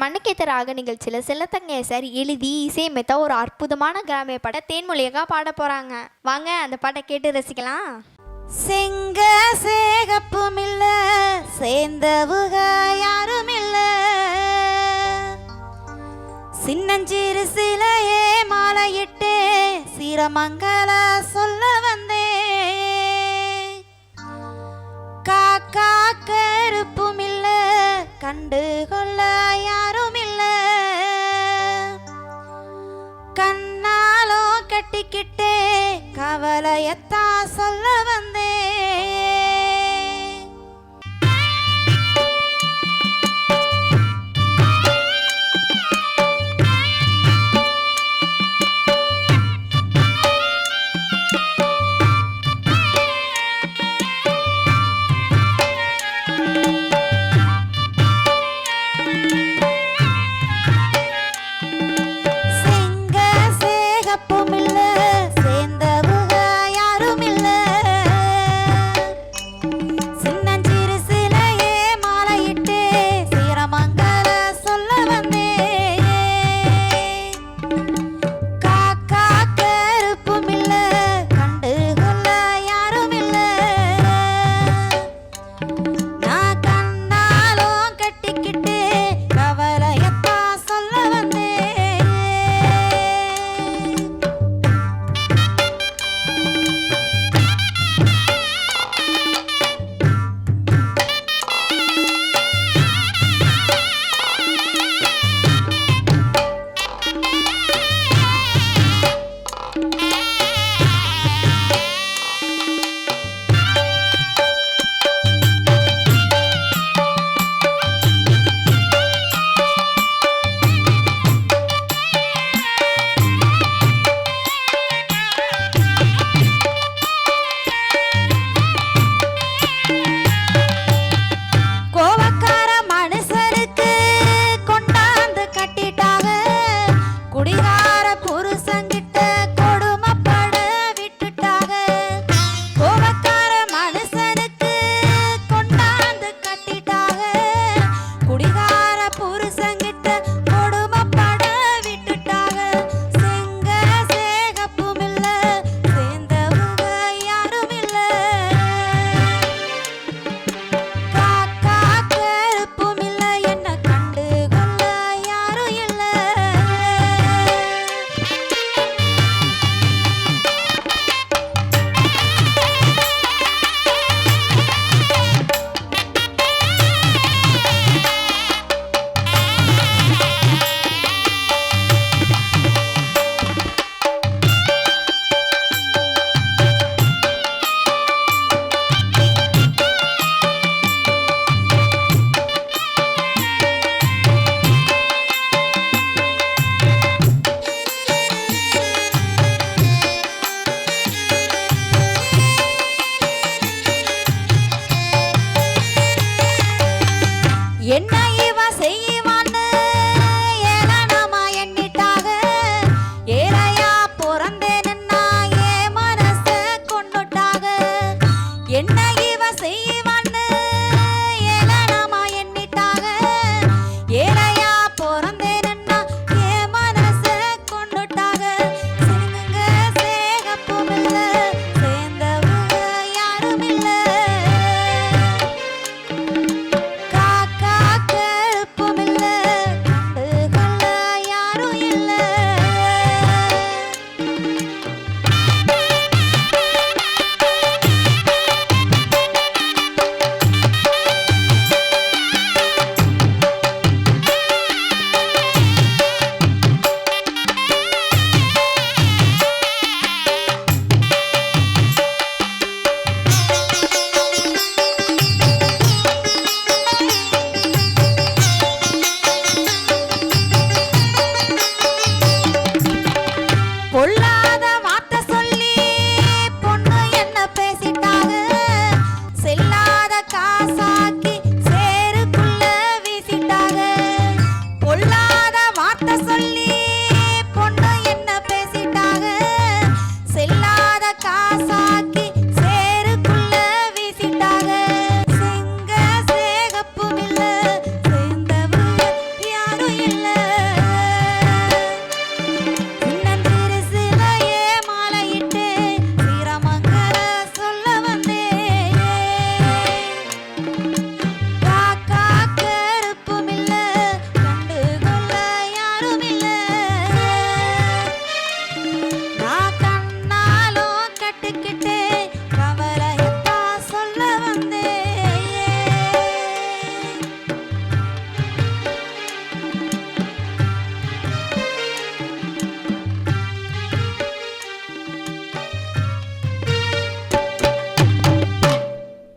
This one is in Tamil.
மண்ணுக்கேத்த ராக நிகழ்ச்சியில் சார் எழுதி இசையமைத்த ஒரு அற்புதமான கிராமிய பாட தேன்மொழியாக பாட போகிறாங்க வாங்க அந்த பாட்டை கேட்டு ரசிக்கலாம். செங்க சேகப்பும் இல்ல சேர்ந்தவுக யாரும் இல்ல சின்னஞ்சிறு சிலையே மாலையிட்டு சீரமங்கல சொல்ல வந்தே. காக்கா கருப்பும் இல்ல கண்டு கொள்ள கண்ணாலோ சொல்ல வந்த Thơm